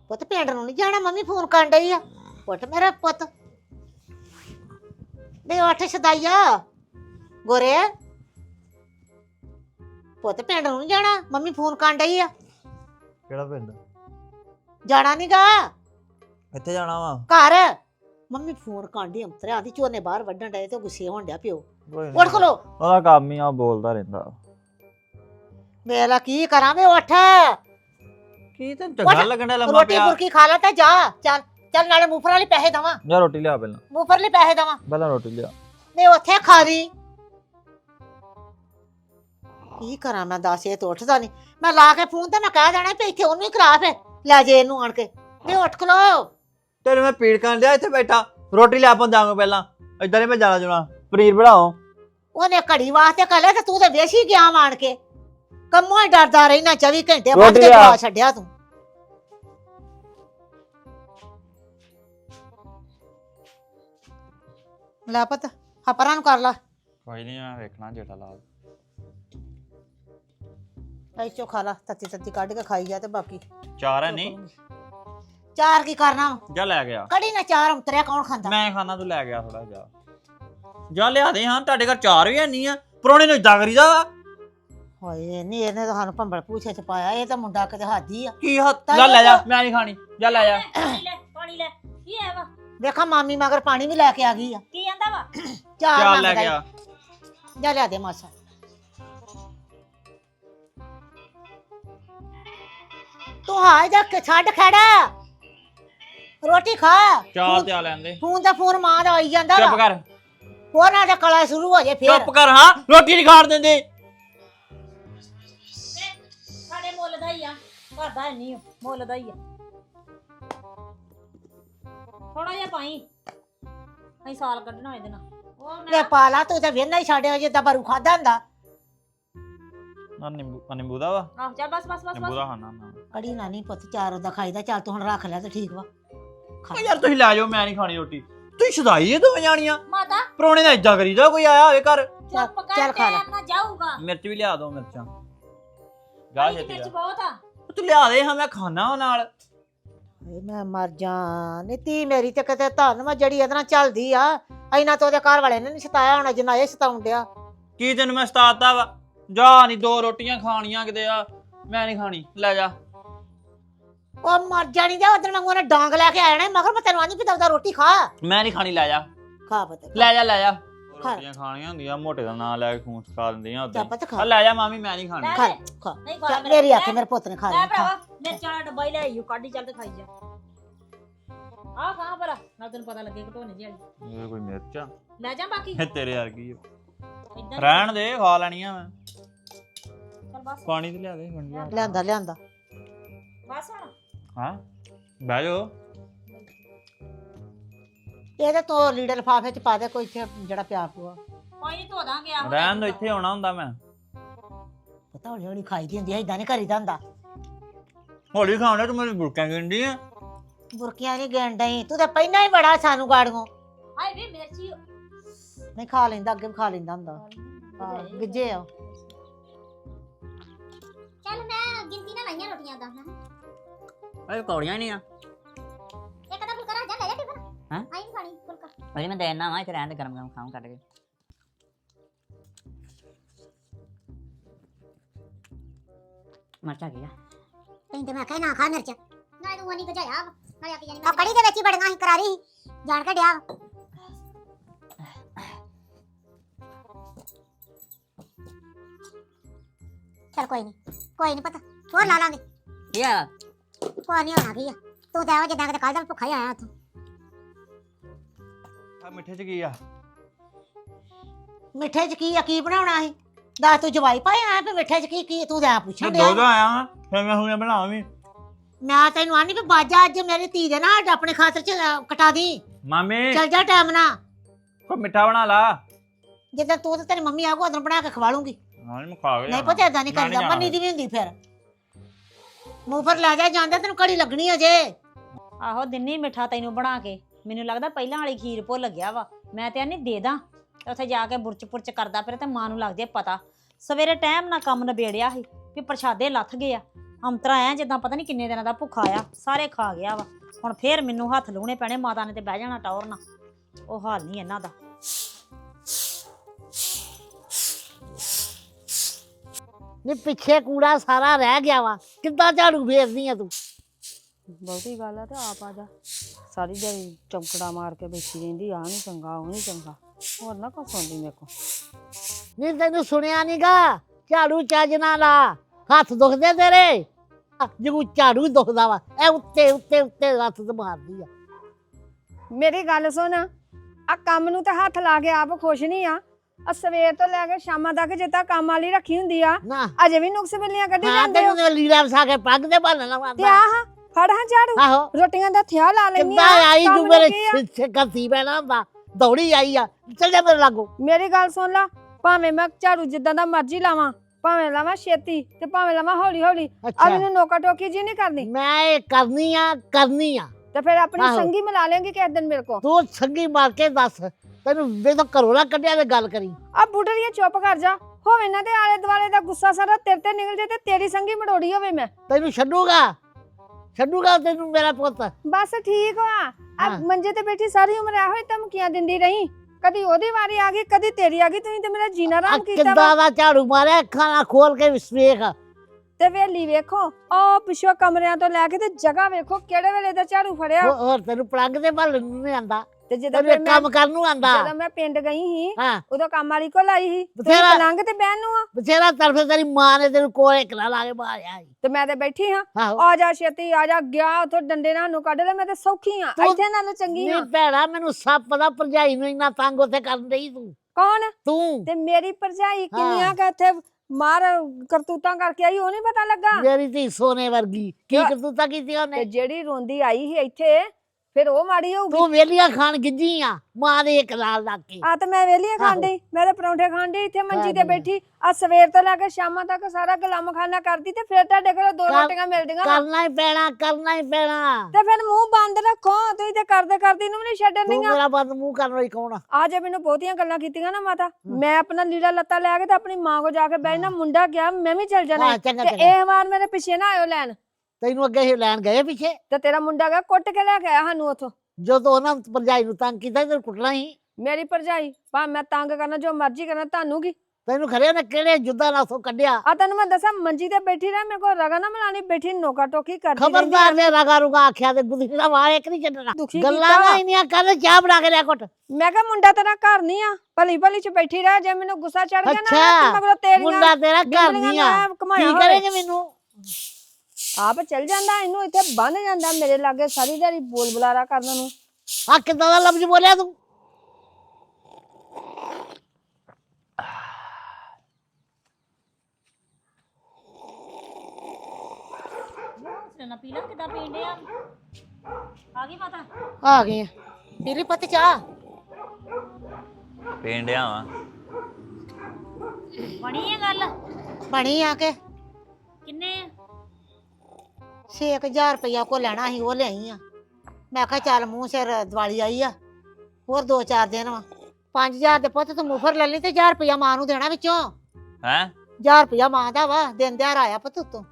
S4: ਪੁੱਤ ਪਿੰਡ ਨੂੰ ਨਹੀਂ ਜਾਣਾ ਮੰਮੀ ਫੋਨ ਕਰਨ ਡਈ ਆ। ਪੁੱਤ ਮੇਰਾ ਪੁੱਤ। ਬੇ ਉੱਠ ਸਦਾਈਆ ਗੋਰੇ। ਪੁੱਤ ਪਿੰਡ ਨੂੰ ਨੀ ਜਾਣਾ ਮੰਮੀ ਫੋਨ ਕਰਨ ਡਈ ਆ।
S6: ਕਿਹੜਾ ਪਿੰਡ?
S4: ਜਾਣਾ ਨੀਗਾ
S6: ਇੱਥੇ ਜਾਣਾ ਵਾ?
S4: ਘਰ। ਮੰਮੀ ਫੋਨ ਕਰਨ ਡਈ ਅੰਤਰਿਆ ਦੀ ਝੋਨੇ ਬਾਹਰ ਵੱਢਣ ਡਏ ਤੇ ਗੁੱਸੇ ਹੋਣ ਡਿਆ ਪਿਓ। ਉੱਠ ਖਲੋ।
S6: ਉਹਦਾ ਕੰਮ ਹੀ ਆ ਬੋਲਦਾ ਰਹਿੰਦਾ।
S4: ਵੇਲਾ ਕੀ ਕਰਾਂ ਵੇ ਉੱਠ।
S6: ਕੀ ਤੈਨੂੰ
S4: ਚੰਗਾ
S6: ਚੰਗਾ ਲੱਗਣ ਲੰਮਾ
S4: ਰੋਟੀ
S6: ਪਿਆ?
S4: ਬੁਰਕੀ ਖਾ ਲਾ ਤੇ ਜਾ। ਚੱਲ ਚੱਲ ਨਾਲੇ ਮੂਫਰ ਵਾਲੀ ਪੈਸੇ ਦਵਾਂ।
S6: ਜਾ ਰੋਟੀ ਲਿਆ ਪਹਿਲਾਂ।
S4: ਮੂਫਰ ਲਈ ਪੈਸੇ ਦਵਾਂ।
S6: ਪਹਿਲਾਂ ਰੋਟੀ ਲਿਆ।
S4: ਵੇ ਉੱਥੇ ਖਾ ਲਈ ਕੀ ਕਰਾਂ ਮੈਂ ਦੱਸ ਇਹ ਤਾਂ ਉੱਠਦਾ ਨਹੀਂ। ਮੈਂ ਲਾ ਕੇ ਫੋਨ ਤੇ ਮੈਂ ਕਹਿ ਦੇਣਾ ਵੀ ਇੱਥੇ ਉਹਨੂੰ ਹੀ ਕਰਾ ਫੇ। ਲੈ ਜੇ ਇਹਨੂੰ ਆਣ ਕੇ। ਵੇ ਉੱਠ ਖਲੋ।
S6: ਤੇਰੇ ਮੈਂ ਪੀੜ ਕਰਨ ਲਿਆ ਇੱਥੇ ਬੈਠਾ। ਰੋਟੀ ਲਿਆ ਪਹੁੰਚਾਂਗਾ ਪਹਿਲਾਂ। ਇਦਾਂ ਨਹੀਂ ਮੈਂ ਜਾਣਾ ਜੁਣਾ। ਪਨੀਰ ਬਣਾਓ।
S4: ਉਹਨੇ ਘੜੀ ਵਾਸਤੇ ਕਹਲੇ ਤੇ ਤੂੰ ਤੇ ਵੇਸ਼ੀ ਗਿਆ ਮਾਣ ਕੇ। ਕੰਮੋਂ ਹੀ ਡਰਦਾ ਰਹਿਣਾ 24 ਘੰਟੇ ਵੱਧ
S6: ਰੋਟੀ
S4: ਕੇ
S6: ਲਿਆ।
S4: ਛੱਡਿਆ ਤੂੰ। ਲੈ ਪਤ ਹਪਰਾਂ ਨੂੰ ਕਰ ਲਾ।
S6: ਕੋਈ ਨਹੀਂ ਮੈਂ ਵੇਖਣਾ ਜੇਠਾ ਲਾਲ।
S4: ਐਚੋ ਖਾ ਲਾ ਤੱਤੀ ਤੱਤੀ ਕੱਢ ਕੇ ਖਾਈ ਜਾ ਤੇ ਬਾਕੀ।
S6: ਚਾਰ ਹੈ ਨਹੀਂ
S4: ਚਾਰ ਕੀ ਕਰਨਾ ਵਾ?
S6: ਜਾ ਲੈ ਗਿਆ।
S4: ਕੜੀ ਨਾ ਚਾਰ ਉਤਰਿਆ ਕੌਣ ਖਾਂਦਾ?
S6: ਮੈਂ ਖਾਣਾ ਤੂੰ ਲੈ ਗਿਆ ਥੋੜਾ ਜਾ ਜਾ ਲਿਆ ਦੇ ਹਾਂ ਤੁਹਾਡੇ ਘਰ ਚਾਰ ਵੀ ਹੈ ਨਹੀਂ ਆ। ਪਰੋਣੇ ਨੂੰ ਇਦਾਂ ਕਰੀਦਾ ਵਾ।
S4: ਹੋਏ ਨਹੀਂ ਇਹਨੇ ਤਾਂ ਸਾਨੂੰ ਭੰਬਲ ਪੂਛੇ ਚ ਪਾਇਆ ਇਹ ਤਾਂ ਮੁੰਡਾ ਕਿਤੇ ਹਾਦੀ ਆ।
S6: ਕੀ ਹੱਥ
S4: ਤਾਂ
S6: ਜਾ ਲੈ ਜਾ ਮੈਂ ਨਹੀਂ ਖਾਣੀ ਜਾ ਲੈ ਜਾ।
S3: ਪਾਣੀ ਲੈ ਪਾਣੀ ਲੈ ਕੀ ਹੈ ਵਾ?
S4: ਵੇਖਾ ਮਾਮੀ ਮਗਰ ਪਾਣੀ ਵੀ ਲੈ ਕੇ ਆ ਗਈ ਆ।
S3: ਕੀ ਆਂਦਾ ਵਾ?
S4: ਚਾਰ
S6: ਚੱਲ ਲੈ
S4: ਮੰਗਦਾ ਈ।
S6: ਗਿਆ
S4: ਜਾ ਲਿਆ ਦੇ ਮਾਸਾ। ਤੂੰ ਹਾਂ ਜਾ ਕੇ ਛੱਡ ਖੜਾ। ਰੋਟੀ ਖਾ।
S6: ਚਾਰ ਤੇ ਆ ਲੈਂਦੇ।
S4: ਫੋਨ ਦਾ ਫੋਨ ਮਾਂ ਦਾ ਆਈ ਜਾਂਦਾ
S6: ਚੁੱਪ
S4: ਵਾ
S6: ਕਰ
S4: ਫੋਨਾਂ ਦਾ ਕਲਾ ਸ਼ੁਰੂ ਹੋ ਜੇ ਫੇਰ।
S6: ਚੁੱਪ ਕਰ ਹਾਂ। ਰੋਟੀ ਨਹੀਂ ਖਾਣ ਦਿੰਦੇ।
S3: ਦਾ ਹੀ ਆ? ਘਰ ਦਾ ਨਹੀਂ ਮੁੱਲ ਦਾ ਹੀ ਆ। ਥੋੜਾ ਜਿਹਾ ਪਾਈ। ਅਸੀਂ ਸਾਲ ਕੱਢਣਾ ਇਹਦੇ ਨਾਲ। ਉਹ
S4: ਲੈ
S3: ਮੈਂ
S4: ਪਾਲਾ ਤੂੰ ਤੇ ਵੇਨਾ ਹੀ ਛੱਡਿਆ ਜੇ ਤਾਂ ਬਰੂ ਖਾਦਾ ਹੁੰਦਾ।
S6: ਨਾ ਨਿੰਬੂ ਆ ਨਿੰਬੂ ਦਾ ਵਾ?
S3: ਆਹ ਚੱਲ ਬਸ ਬਸ ਬਸ
S6: ਨਿੰਬੂ ਦਾ
S3: ਬਸ।
S6: ਖਾਣਾ ਨਾ
S4: ਕੜੀ ਨਾ ਨਹੀਂ ਪੁੱਤ ਚਾਰ ਉਹਦਾ ਖਾਈਦਾ ਚੱਲ ਤੂੰ ਹੁਣ ਰੱਖ ਲੈ ਤੇ ਠੀਕ ਵਾ। ਖਾ।
S6: ਓ ਯਾਰ ਤੁਸੀਂ ਲੈ ਜਾਓ ਮੈਂ ਨਹੀਂ ਖਾਣੀ ਰੋਟੀ। ਤੁਸੀਂ ਸ਼ਦਾਈ ਏ ਦੋਵੇਂ ਜਾਣੀਆਂ।
S3: ਮਾਤਾ।
S6: ਪਰੋਣੇ ਦਾ ਇੱਦਾਂ ਕਰੀਦਾ ਕੋਈ ਆਇਆ ਹੋਵੇ ਘਰ?
S4: ਚੱਲ
S3: ਚੁੱਪ ਕਰ
S4: ਚੱਲ ਖਾ ਲੈ।
S3: ਟਾਈਮ ਨਾਲ ਜਾਊਗਾ।
S6: ਮਿਰਚ ਵੀ ਲਿਆ ਦੋ ਮਿਰਚਾਂ। ਜਾ ਛੇਤੀ
S3: ਮਿਰਚ
S6: ਜਾ
S3: ਬਹੁਤ ਆ।
S6: ਤੂੰ ਲਿਆ ਦੇ ਹਾਂ ਮੈਂ ਖਾਣਾ ਨਾਲ।
S4: ਹਾਏ ਮੈਂ ਮਰ ਜਾ। ਨੀਤੀ ਮੇਰੀ ਤੇ ਕਿਤੇ ਧੰਨ ਵਾ ਜਿਹੜੀ ਇਹਦੇ ਨਾਲ ਚੱਲਦੀ ਆ। ਐਨਾ ਤਾਂ ਉਹਦੇ ਘਰ ਵਾਲੇ ਨੇ ਨਹੀਂ ਸਤਾਇਆ ਹੋਣਾ ਜਿੰਨਾ ਇਹ ਸਤਾਉਣ ਡਿਆ।
S6: ਕੀ ਤੈਨੂੰ ਮੈਂ ਸਤਾਤਾ ਵਾ? ਜਾ ਨਹੀਂ ਦੋ ਰੋਟੀਆਂ ਖਾਣੀਆਂ ਕਿਤੇ ਆ। ਮੈਂ ਨਹੀਂ ਖਾਣੀ ਲੈ ਜਾ।
S4: ਉਹ ਮਰ ਜਾਣੀ ਦੇ ਉਧਰ ਮੈਂ ਉਹਨੇ ਡਾਂਗ ਲੈ ਕੇ ਆਇਆ ਨਾ ਮਗਰ ਮੈਂ ਤੈਨੂੰ ਆਂਦੀ ਵੀ ਦਵਦਾ ਰੋਟੀ ਖਾ।
S6: ਮੈਂ ਨਹੀਂ ਖਾਣੀ ਲੈ ਜਾ।
S4: ਖਾ ਪੁੱਤ
S6: ਲੈ ਜਾ ਲੈ ਜਾ। ਰੋਟੀਆਂ ਖਾਣੀਆਂ ਹੁੰਦੀਆਂ ਮੋਟੇ ਦਾ ਨਾਂ ਲੈ ਕੇ ਖੂਨ ਸਕਾ ਦਿੰਦੀਆਂ
S4: ਜਾ
S6: ਉਦੋਂ
S4: ਪੁੱਤ
S6: ਆ
S4: ਖਾ
S6: ਲੈ ਜਾ ਮਾਮੀ ਮੈਂ ਨਹੀਂ ਖਾਣੀ।
S4: ਖਾ। ਖਾ
S3: ਨਹੀਂ ਖਾ।
S4: ਚੱਲ, ਮੇਰੀ ਆਖੇ ਮੇਰੇ ਪੁੱਤ ਨੇ ਖਾ
S3: ਲੈ
S4: ਲਿਆ
S3: ਭਰਾਵਾ ਡੱਬਾ ਹੀ ਲੈ ਆਈਓ ਕਾਢੀ ਚੱਲ ਤੇ ਖਾਈ ਜਾ। ਆ ਕਹਾਂ ਭਰਾ ਨਾ ਤੈਨੂੰ ਪਤਾ ਲੱਗੇ ਘਟੋਨੇ ਵਾਲੀ
S6: ਇਹ ਕੋਈ ਮਿਰਚਾਂ
S3: ਲੈ ਜਾ ਬਾਕੀ।
S6: ਇਹ ਤੇਰੇ ਵਰਗੀ ਆ।
S3: ਏਦਾਂ
S6: ਰਹਿਣ ਦੇ ਖਾ ਲੈਣੀਆਂ ਮੈਂ।
S3: ਚੱਲ ਬਸ।
S6: ਪਾਣੀ ਤੇ ਲਿਆ ਦੇ
S4: ਲਿਆਂਦਾ ਲਿਆਂਦਾ।
S3: ਬਸ ਹੁਣ।
S6: ਹਾਂ ਬਹਿ ਜਾਓ।
S7: ਇਹਦੇ ਤੋਂ ਲੀੜੇ ਲਿਫਾਫੇ ਚ ਪਾ ਦੇ ਕੋਈ ਇੱਥੇ ਜਿਹੜਾ ਪਿਆ ਪੂਆ
S3: ਕੋਈ ਨਹੀਂ ਧੋ ਦਾਂਗੇ ਆਹੋ
S6: ਰਹਿਣ ਦੋ ਇੱਥੇ ਆਉਣਾ ਹੁੰਦਾ ਮੈਂ।
S7: ਪਤਾ ਹੌਲੀ ਹੌਲੀ ਖਾਈ ਦੀ ਹੁੰਦੀ ਐ ਇਦਾਂ ਨਹੀਂ ਕਰੀਦਾ ਹੁੰਦਾ।
S6: ਹੌਲੀ ਖਾਣਾ ਤੂੰ ਮੈਨੂੰ ਬੁਰਕਾਂ ਗਿੰਦੀ ਆ।
S7: ਬੁਰਕੀਆਂ ਨਹੀਂ ਗੈਣ ਡਈ ਤੂੰ ਤਾਂ ਪਹਿਲਾਂ ਹੀ ਬੜਾ ਸਾਨੂੰ ਗਾੜੀਆਂ।
S3: ਹਾਏ ਵੇ ਮਿਰਚੀ।
S7: ਨਹੀਂ ਖਾ ਲੈਂਦਾ ਅੱਗੇ ਵੀ ਖਾ ਲੈਂਦਾ ਹੁੰਦਾ। ਹਾਂ, ਗਿੱਜੇ ਆ।
S8: ਚੱਲ ਮੈਂ ਗਿਣਤੀ ਨਾਲ ਲਾਈਆਂ ਰੋਟੀਆਂ ਦਾ ਮੈਂ
S9: ਓਏ ਕੌੜੀਆਂ ਨਹੀਂ ਆ।
S8: ਇੱਕ ਤਾਂ ਫੁਲਕਾ ਰੱਖ ਜਾ ਲੈ ਜਾ ਟਿਫਨ।
S9: ਹੈਂ? ਅਜੇ ਮੈਂ ਦੇਣਾ ਵਾ ਇੱਥੇ ਰਹਿਣ ਦੇ ਗਰਮ ਗਰਮ ਖਾਉਂ ਕੱਢ ਕੇ। ਮਰਚਾ ਗਿਆ
S8: ਤੈਨੂੰ ਤੇ ਮੈਂ ਆਖਿਆ ਨਾ ਖਾ ਮਿਰਚ। ਨਾਲੇ ਤੂੰ ਨਹੀਂ ਗਜਾਇਆ ਨਾਲੇ ਆਕੀ ਜਾਨੀ ਆ ਕੜੀ ਦੇ ਵਿੱਚ ਹੀ ਬੜੀਆਂ ਸੀ ਕਰਾਰੀ ਸੀ ਜਾਣ ਕੇ ਡਿਆ ਵਾ। ਚੱਲ ਕੋਈ ਨਹੀਂ ਕੋਈ ਨਹੀਂ ਪਤਾ ਹੋਰ ਲਾ ਲਾਂਗੇ।
S9: ਕੀ ਆ?
S8: ਕੋਈ ਨਹੀਂ ਹੋਣਾ ਕੀ ਆ? ਤੂੰ ਤਾਂ ਇਹੋ ਜਿੱਦਾਂ ਕਿ ਕੱਲ ਦਾ ਭੁੱਖਾ ਹੀ ਆਇਆ ਉੱਥੋਂ।
S6: ਆ ਮਿੱਠੇ ਚ ਕੀ ਆ?
S7: ਮਿੱਠੇ ਚ ਕੀ ਆ? ਕੀ ਬਣਾਉਣਾ ਸੀ? ਦੱਸ ਤੂੰ ਜਵਾਈ ਪਾਇਆ ਆ ਤੇ ਮਿੱਠੇ ਚ ਕੀ ਕੀ ਤੂੰ ਤਾਂ
S6: ਮੈਂ
S7: ਪੁੱਛਣ
S6: ਦੋ
S7: ਡਿਆ।
S6: ਦਾ ਆਇਆ ਹਾਂ ਫਿਰ ਮੈਂ ਹੁਣੇ ਬਣਾਵਾਂ ਵੀ
S7: ਮੈਂ ਤੈਨੂੰ ਆਨੀ ਵੀ ਬਾਜਾ ਅੱਜ ਮੇਰੀ ਧੀ ਦੇ ਨਾ ਆਪਣੇ ਖਾਤਰ ਚ ਅ, ਕਟਾ ਦੀ।
S6: ਮਾਮੀ।
S7: ਚੱਲ ਜਾ ਟਾਈਮ ਨਾ
S6: ਕੋ ਮਿੱਠਾ ਬਣਾ ਲਾ।
S7: ਜਿੱਦਾਂ ਤੂੰ ਤੇ ਤੇਰੀ ਮੰਮੀ ਆਗੂ ਉਦੋਂ ਬਣਾ ਕੇ ਖਵਾ ਲੂੰਗੀ
S6: ਹਾਂ ਮੈਂ ਖਾ ਗਿਆ
S7: ਨਹੀਂ ਪਤਾ ਏਦਾਂ ਨਹੀਂ
S6: ਮੈਂ ਨੀ
S7: ਕਰਦਾ
S6: ਜਾਣਾ
S7: ਮੰਨੀ ਦੀ ਵੀ ਹੁੰਦੀ ਫਿਰ। ਮੂੰਹ ਪਰ ਲੈ ਜਾ ਜਾਂਦਾ ਤੈਨੂੰ ਘੜੀ ਲੱਗਣੀ ਅਜੇ।
S3: ਆਹੋ ਦਿੰਨੀ ਮਿੱਠਾ ਤੈਨੂੰ ਬਣਾ ਕੇ। ਮੈਨੂੰ ਲੱਗਦਾ ਪਹਿਲਾਂ ਵਾਲੀ ਖੀਰ ਭੁੱਲ ਗਿਆ ਵਾ। ਮੈਂ ਤੇ ਨਹੀਂ ਦੇ ਦਾਂ। ਤੇ ਉੱਥੇ ਜਾ ਕੇ ਬੁਰਚ ਪੁਰਚ ਕਰਦਾ ਫਿਰ ਤੇ ਮਾਂ ਨੂੰ ਲੱਗ ਜੇ ਪਤਾ। ਸਵੇਰੇ ਟਾਈਮ ਨਾਲ ਕੰਮ ਨਿਬੇੜਿਆ ਸੀ ਵੀ ਪ੍ਰਸ਼ਾਦੇ ਲੱਥ ਗਏ ਆ। ਅੰਤਰਾ ਐ ਜਿੱਦਾਂ ਪਤਾ ਨਹੀਂ ਕਿੰਨੇ ਦਿਨਾਂ ਦਾ ਭੁੱਖਾ ਆ ਸਾਰੇ ਖਾ ਗਿਆ ਵਾ। ਹੁਣ ਫੇਰ ਮੈਨੂੰ ਹੱਥ ਲਾਉਣੇ ਪੈਣੇ ਮਾਤਾ ਨੇ ਤੇ ਬਹਿ ਜਾਣਾ ਟੌਰ ਨਾਲ। ਉਹ ਹਾਲ ਨਹੀਂ ਇਹਨਾਂ ਦਾ।
S7: ਨੀ ਪਿੱਛੇ ਕੂੜਾ ਸਾਰਾ ਰਹਿ ਗਿਆ ਵਾ। ਕਿੱਦਾਂ ਝਾੜੂ ਫੇਰਦੀ ਆ ਤੂੰ?
S1: ਬਹੁਤੀ ਗੱਲ ਆ ਤੇ ਆਪ ਆ ਜਾ। ਸਾਰੀ ਦਿਹਾੜੀ ਚੌਂਕੜਾ ਮਾਰ ਕੇ ਬੈਠੀ ਰਹਿੰਦੀ ਆ ਨਹੀਂ ਚੰਗਾ ਉਹ ਨਹੀਂ ਚੰਗਾ। ਹੋਰ ਨਾ ਕੋ ਸੁਣਦੀ ਮੇਰੇ ਕੋ
S7: ਨਹੀਂ ਤੈਨੂੰ ਸੁਣਿਆ ਨੀਗਾ? ਝਾੜੂ ਚੱਜ ਨਾ ਲਾ ਹੱਥ ਦੁਖਦੇ ਤੇਰੇ? ਜਿਉ ਝਾੜੂ ਹੀ ਦੁਖਦਾ ਵਾ ਇਹ ਉੱਤੇ ਉੱਤੇ ਉੱਤੇ ਹੱਥ ਤੇ ਮਾਰਦੀ ਆ।
S1: ਮੇਰੀ ਗੱਲ ਸੁਣ ਆ ਕੰਮ ਨੂੰ ਤਾਂ ਹੱਥ ਲਾ ਕੇ ਆਪ ਖੁਸ਼ ਨਹੀਂ ਆ। ਆ ਸਵੇਰ ਤੋਂ ਲੈ ਕੇ ਸ਼ਾਮਾਂ ਤੱਕ ਜਿੱਦਾਂ ਕੰਮ ਵਾਲੀ ਰੱਖੀ ਹੁੰਦੀ ਆ
S7: ਨਾ।
S1: ਅਜੇ ਵੀ ਨੁਕਸ ਬਿੱਲੀਆਂ ਕੱਢੀ
S7: ਹਾਂ
S1: ਜਾਂਦੇ ਹੋ।
S7: ਤੈਨੂੰ ਤੇ ਲੀੜਾ ਵਸਾ ਕੇ ਪੱਗ ਦੇ ਬਹਾਨੇ ਨਾ
S1: ਤੇ
S7: ਮਾਰਦਾ
S1: ਆਹ ਫੜ ਹਾਂ ਝਾੜੂ।
S7: ਆਹੋ।
S1: ਰੋਟੀਆਂ ਦਾ ਥਿਆ ਲਾ ਲੈਣੀ
S7: ਕਿੱਦਾਂ ਆਈ ਤੂੰ ਮੇਰੇ ਕੱਸੀ ਪੈਣਾ ਹੁੰਦਾ ਦੌੜੀ ਆਈ ਆ ਚੱਲ ਜਾ ਮੇਰੇ ਲਾਗੋ।
S1: ਮੇਰੀ ਗੱਲ ਸੁਣ ਲਾ ਭਾਵੇਂ ਮੈਂ ਝਾੜੂ ਜਿੱਦਾਂ ਦਾ ਮਰਜ਼ੀ ਲਾਵਾਂ ਭਾਵੇਂ ਲਾਵਾਂ ਛੇਤੀ ਤੇ ਭਾਵੇਂ ਲਾਵਾਂ ਹੌਲੀ ਹੌਲੀ।
S7: ਅੱਛਾ।
S1: ਮੈਨੂੰ ਨੋਕਾ ਟੋਕੀ ਜੀ ਨਹੀਂ ਕਰਨੀ।
S7: ਮੈਂ ਇਹ ਕਰਨੀ ਆ ਕਰਨੀ ਆ।
S1: ਤੇ ਫਿਰ ਆਪਣੀ। ਸੰਗੀ ਮਿਲਾ ਲੇਂਗੀ ਕਿਸ ਦਿਨ ਮੇਰੇ ਕੋ
S7: ਤੂੰ ਸੰਗੀ ਮਾਰ ਕੇ ਦੱਸ ਤੈਨੂੰ ਵੇ ਤਾਂ ਘਰੋਂ ਨਾ ਕੱਢਿਆ ਤੇ ਗੱਲ ਕਰੀ।
S1: ਆ ਬੁੱਢੜੀਆਂ ਚੁੱਪ ਕਰ ਜਾ। ਹੋਵੇ ਨਾ ਤੇ ਆਲੇ ਦੁਆਲੇ ਦਾ ਗੁੱਸਾ ਸਾਰਾ ਤੇਰੇ ਤੇ ਨਿਕਲ ਜੇ ਤੇ ਤੇਰੀ ਸੰਗੀ ਮੜੋੜੀ ਹੋਵੇ ਮੈਂ।
S7: ਤੈਨੂੰ ਛੱਡੂਗਾ? ਛੱਡੂਗਾ ਤੈਨੂੰ ਮੇਰਾ ਪੁੱਤ।
S1: ਬਸ ਠੀਕ ਵਾ। ਆ
S7: ਹਾਂ।
S1: ਮੰਜੇ ਤੇ ਬੈਠੀ ਸਾਰੀ ਉਮਰ ਇਹੋ ਹੀ ਧਮਕੀਆਂ ਦਿੰਦੀ ਰਹੀ। ਕਦੀ ਉਹਦੀ ਵਾਰੀ ਆ ਗਈ ਕਦੀ ਤੇਰੀ ਆ ਗਈ ਤੁਸੀਂ ਤੇ ਮੇਰਾ ਜੀਣਾ
S7: ਆ
S1: ਰਾਮ ਕੀਤਾ ਵਾ।
S7: ਕਿੱਦਾਂ ਦਾ ਝਾੜੂ ਮਾਰਿਆ ਅੱਖਾਂ ਨਾਲ ਖੋਲ ਕੇ ਵੇਖ।
S1: ਤੇ ਵੇਲੀ ਵੇਖੋ ਉਹ ਪਿਛੋ ਕਮਰਿਆਂ ਤੋਂ ਲੈ ਕੇ ਤੇ ਜਗ੍ਹਾ ਵੇਖੋ ਕਿਹੜੇ ਵੇਲੇ ਦਾ ਝਾੜੂ ਫੜਿਆ।
S7: ਹੋਰ ਤੈਨੂੰ ਪਲੰਗ ਦੇ ਭਲ ਨਹੀਂ ਆਂਦਾ।
S1: ਤੇ ਜਦੋਂ ਫਿਰ ਮੈਂ
S7: ਕੰਮ ਕਰਨ ਨੂੰ ਆਂਦਾ।
S1: ਜਦੋਂ ਮੈਂ ਪਿੰਡ ਗਈ ਸੀ
S7: ਹਾਂ।
S1: ਉਦੋਂ ਕੰਮ ਵਾਲੀ ਕੋਲ ਆਈ ਸੀ ਤੇ
S7: ਬਥੇਰਾ-
S1: ਪਲੰਗ ਤੇ ਬਹਿਣ ਨੂੰ ਆ।
S7: ਬਥੇਰਾ ਤਰਫੇ ਤੇਰੀ ਮਾਂ ਨੇ ਤੈਨੂੰ ਕੋਲੇ ਕਲਾ ਲਾ ਕੇ ਮਾਰਿਆ ਸੀ।
S1: ਤੇ ਮੈਂ ਤੇ ਬੈਠੀ ਹਾਂ।
S7: ਆਹੋ।
S1: ਆ ਜਾ ਛੇਤੀ ਆ ਜਾ ਗਿਆ ਉਥੋਂ ਡੰਡੇ ਨਾਲ ਨੂੰ ਕੱਢ ਲੈ ਮੈਂ ਤੇ ਸੌਖੀ ਆ
S7: ਤੂੰ-
S1: ਇੱਥੇ ਨਾਲੋਂ ਚੰਗੀ
S7: ਨਹੀਂ
S1: ਹਾਂ।
S7: ਭੈੜਾ ਮੈਨੂੰ ਸਭ ਪਤਾ ਭਰਜਾਈ ਨੂੰ ਇੰਨਾ ਤੰਗ ਉੱਥੇ ਕਰਨ ਡਈ ਤੂੰ।
S1: ਕੌਣ?
S7: ਤੂੰ।
S1: ਤੇ ਮੇਰੀ ਭਰਜਾਈ ਕਿੰਨੀਆਂ ਕ ਇੱਥੇ ਮਾਰ ਕਰਤੂਤਾਂ ਕਰਕੇ ਆਈ ਉਹ ਨਹੀਂ ਪਤਾ ਲੱਗਾ।
S7: ਮੇਰੀ ਧੀ ਸੋਨੇ ਵਰਗੀ। ਕੀ ਕਰਤੂਤਾ ਕੀਤੀ
S1: ਤੇ
S7: ਉਹਨੇ
S1: ਜਿਹੜੀ ਰੋਂਦੀ ਆਈ ਸੀ ਇੱਥੇ ਫਿਰ ਉਹ ਮਾੜੀ ਹੋਊਗੀ?
S7: ਤੂੰ ਵੇਲੀਆਂ ਖਾਣ ਗਿੱਜੀ ਆ ਮਾਂ ਦੇ ਇੱਕ ਨਾਲ ਲੱਗ ਕੇ।
S1: ਆ ਤੇ ਮੈਂ ਵੇਲੀਆਂ ਖਾਣ
S7: ਆਹੋ।
S1: ਡਈ ਮੈਂ ਤੇ ਪਰੌਂਠੇ ਖਾਣ ਡਈ ਇੱਥੇ ਮੰਜੀ ਤੇ। ਬੈਠੀ ਆ ਸਵੇਰ ਤੋਂ ਲੈ ਕੇ ਸ਼ਾਮਾਂ ਤੱਕ ਸਾਰਾ ਗਲਮ ਖਾਨਾ ਕਰਦੀ ਤੇ ਫਿਰ ਤੁਹਾਡੇ ਕੋਲ ਦੋ ਰੋਟੀਆਂ ਮਿਲਦੀਆਂ।
S7: ਕਰਨਾ ਹੀ ਪੈਣਾ ਕਰਨਾ ਹੀ ਪੈਣਾ।
S1: ਤੇ ਫਿਰ ਮੂੰਹ ਬੰਦ ਰੱਖੋ ਤੁਸੀਂ ਤੇ ਕਰਦੇ ਕਰਦੀ ਨੂੰ ਵੀ ਨਹੀਂ
S7: ਤੂੰ
S1: ਛੱਡਣੀਆਂ
S7: ਮੇਰਾ ਬੰਦ ਮੂੰਹ ਕਰਨ ਵਾਲੀ ਕੌਣ ਆ?
S1: ਆ ਜੇ ਮੈਨੂੰ ਬਹੁਤੀਆਂ ਗੱਲਾਂ ਕੀਤੀਆਂ ਨਾ ਮਾਤਾ ਮੈਂ ਆਪਣਾ ਲੀੜਾ ਲੱਤਾ ਲੈ ਕੇ ਤੇ ਆਪਣੀ ਮਾਂ ਕੋ ਜਾ ਕੇ ਬੈਠਣਾ ਮੁੰਡਾ ਗਿਆ ਮੈਂ ਵੀ ਚੱਲ ਜਾਣਾ
S7: ਹਾਂ ਚੰਗਾ
S1: ਤੇ
S7: ਚੰਗਾ।
S1: ਇਹ ਵਾਰ ਮੇਰੇ ਪਿੱਛੇ ਨਾ ਆਇਓ ਲੈਣ।
S7: ਤੈਨੂੰ ਅੱਗੇ ਹੀ ਲੈਣ ਗਏ ਪਿੱਛੇ?
S1: ਤੇ ਤੇਰਾ ਮੁੰਡਾ ਗਿਆ ਕੁੱਟ ਕੇ ਲੈ ਕੇ ਆਇਆ ਸਾਨੂੰ ਉਥੋਂ।
S7: ਜਦੋਂ ਉਹਨਾਂ ਭਰਜਾਈ ਨੂੰ ਤੰਗ ਕੀਤਾ ਤੇ ਕੁੱਟਣਾ ਹੀ
S1: ਮੇਰੀ ਭਰਜਾਈ ਭਾ ਮੈਂ ਤੰਗ ਕਰਨਾ ਜੋ ਮਰਜ਼ੀ ਕਰਨਾ ਤੁਹਾਨੂੰ ਕੀ?
S7: ਤੈਨੂੰ ਖਰੇ ਉਹਨੇ ਕਿਹੜੇ ਜੁੱਦਾਂ ਨਾਲ ਉਥੋਂ ਕੱਢਿਆ?
S1: ਆ ਤੈਨੂੰ ਮੈਂ ਦੱਸਾਂ ਮੰਜੀ ਤੇ ਬੈਠੀ ਰਹਿ ਮੇਰੇ ਕੋਲ ਰਗਾ ਨਾ ਮਲਾਣੀ ਬੈਠੀ ਨੋਕਾ ਟੋਕੀ ਕਰਦੀ
S7: ਖਬਰਦਾਰ ਨੇ ਰਗਾ ਰੁਗਾ ਆਖਿਆ ਤੇ ਗੁੱਦੀ ਦਾ ਵਾਹ ਇੱਕ ਨਹੀਂ ਛੱਡਣਾ। ਗੱਲਾਂ ਨਾ। ਇੰਨੀਆਂ ਕਰ ਚਾਹ ਬਣਾ ਕੇ ਲਿਆ ਘੁੱਟ।
S1: ਮੈਂ ਕਿਹਾ ਮੁੰਡਾ ਤੇਰਾ ਘਰ ਨਹੀਂ ਆ ਭਲੀ ਭਲੀ ਚ ਬੈਠੀ ਰਹਿ ਜੇ ਮੈਨੂੰ ਗੁੱਸਾ ਚੜ ਗਿਆ ਨਾ ਤੇ ਮਗਰੋਂ ਤੇਰੀਆਂ
S7: ਮੁੰਡਾ ਤੇਰਾ ਘਰ ਨਹੀਂ ਆ। ਕੀ। ਕਰੇਂਗੇ ਮੈਨੂੰ?
S1: ਆਪ ਚੱਲ ਜਾਂਦਾ ਇਹਨੂੰ ਇੱਥੇ ਬੰਨ ਜਾਂਦਾ ਮੇਰੇ ਲਾਗੇ ਸਾਰੀ ਦਿਹਾੜੀ ਬੋਲ ਬੁਲਾਰਾ ਕਰਨ ਨੂੰ।
S7: ਆ ਕਿੱਦਾਂ ਦਾ ਲਫ਼ਜ਼ ਬੋਲਿਆ ਤੂੰ?
S3: ਹੌਸਲੇ ਨਾਲ ਪੀ ਲਾ ਕਿਦਾਂ ਪੀਣ ਡਿਆ? ਆ ਗਈ ਮਾਤਾ?
S7: ਆ ਗਏ ਆ।
S4: ਪੀਲੀ ਪੁੱਤ ਚਾਹ?
S6: ਪੀਣ ਡਿਆ ਵਾਂ।
S3: ਬਣੀ ਹੈ ਗੱਲ?
S4: ਬਣੀ ਆ ਕੇ? 6000 ਰੁਪਇਆ ਕੋ ਲੈਣਾ ਸੀ ਉਹ ਲਿਆਈ ਆ। ਮੈਂ ਕਿਹਾ ਚੱਲ ਮੂੰਹ ਸਿਰ ਦਿਵਾਲੀ ਆਈ ਆ ਹੋਰ 2-4 ਦਿਨ ਵਾ। 5000 ਦੇ ਪੁੱਤ ਤੂੰ ਮੁਫਰ ਲੈ ਲਈ ਤੇ 1000 ਰੁਪਇਆ ਮਾਂ ਨੂੰ ਦੇਣਾ ਵਿੱਚੋਂ।
S6: ਹੈ?
S4: 1000 ਰੁਪਇਆ ਮਾਂ ਦਾ ਵਾ ਦਿਨ ਦਿਹਾੜ ਆਇਆ ਪੁੱਤ ਉਤੋਂ।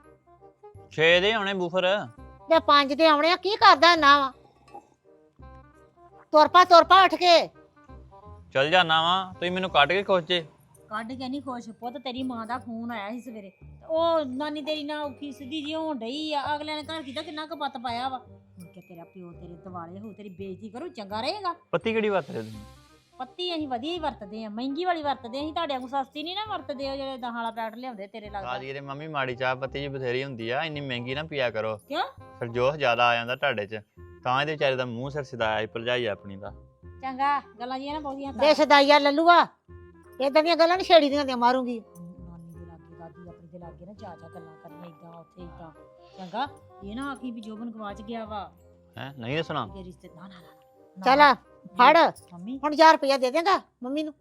S6: 6 ਦੇ ਆਉਣੇ ਬੂਫਰ?
S4: ਤੇ ਪੰਜ ਦੇ ਆਉਣੇ ਆ ਕੀ ਕਰਦਾ ਨਾ ਵਾ? ਤੁਰਪਾ ਤੁਰਪਾ ਉੱਠ ਕੇ।
S6: ਚੱਲ ਜਾਣਾ ਵਾ ਤੁਸੀਂ ਮੈਨੂੰ ਕੱਢ ਕੇ ਖੋਜੇ
S3: ਕੱਢ ਕੇ ਨਹੀਂ ਖੁਸ਼ ਪੁੱਤ ਤੇਰੀ ਮਾਂ ਦਾ ਫੋਨ ਆਇਆ ਸੀ ਸਵੇਰੇ। ਤੇ ਉਹ ਨਾਨੀ ਤੇਰੀ ਨਾਲ ਔਖੀ ਸਿੱਧੀ ਜੀ ਹੋਣ ਡਈ ਆ। ਅਗਲੇ ਨੇ ਘਰ ਕੀਤਾ ਕਿੰਨਾ ਕੁ ਪੱਤ ਪਾਇਆ ਵਾ। ਹੁਣ ਕਿ ਤੇਰਾ ਪਿਓ ਤੇਰੇ ਦਿਵਾਲੇ ਹੋ ਤੇਰੀ ਬੇਇੱਜ਼ਤੀ ਕਰੂ ਚੰਗਾ ਰਹੇਗਾ।
S6: ਪੱਤੀ ਕਿਹੜੀ ਵਰਤਦੇ ਤੁਸੀਂ?
S3: ਪੱਤੀ ਅਸੀਂ ਵਧੀਆ ਹੀ ਵਰਤਦੇ ਆ। ਮਹਿੰਗੀ ਵਾਲੀ ਵਰਤਦੇ ਅਸੀਂ ਤੁਹਾਡੇ ਵਾਂਗੂ ਸਸਤੀ ਨਹੀਂ ਨਾ ਵਰਤਦੇ ਉਹ ਜਿਹੜੇ ਦਹਾਂ ਵਾਲਾ ਪੈਕਟ ਲਿਆਉਂਦੇ ਤੇਰੇ ਲੱਗਦਾ।
S6: ਆਜੀ ਦੇ ਮੰਮੀ ਮਾੜੀ ਚਾਹ ਪੱਤੀ ਜੀ ਬਥੇਰੀ ਹੁੰਦੀ ਆ। ਇੰਨੀ ਮਹਿੰਗੀ ਨਾ ਪੀਆ ਕਰੋ।
S3: ਕਿਉਂ?
S6: ਫਿਰ ਜੋਸ਼ ਜ਼ਿਆਦਾ ਆ ਜਾਂਦਾ ਤੁਹਾਡੇ 'ਚ। ਤਾਂ ਇਹਦੇ ਵਿਚਾਰੇ ਦਾ ਮੂੰਹ ਸਿਰ ਸਿਧਾਇਆ ਭਰਜਾਈ ਆਪਣੀ ਦਾ।
S3: ਚੰਗਾ ਗੱਲਾਂ ਜੀਆਂ ਨਾ ਬਹੁਤੀਆਂ ਕਰ
S4: ਦੇਸ਼ ਦਾਈਆ ਲੱਲੂਆ ਇਦਾਂ ਦੀਆਂ ਗੱਲਾਂ ਨਹੀਂ ਛੇੜੀ ਦੀਆਂ ਦੀਆਂ ਮਾਰੂੰਗੀ।
S3: ਜਾ ਜਾ ਗੱਲਾਂ ਕਰਨੀਆਂ ਇਦਾਂ ਉੱਥੇ ਇਦਾਂ ਚੰਗਾ ਇਹ ਨਾ ਆਖੀ ਵੀ ਜੋਬਨ ਗਵਾਚ ਗਿਆ ਵਾ।
S6: ਹੈ ਨਹੀਂ ਦੱਸਣਾ
S3: ਕਿ ਰਿਸ਼ਤੇ ਨਾ ਨਾ ਨਾ, ਨਾ
S4: ਚੱਲ ਆ, ਫੜ
S3: ਮੰਮੀ।
S4: ਹੁਣ 1000 ਰੁਪਇਆ ਦੇ ਦੇਂਗਾ ਮੰਮੀ ਨੂੰ।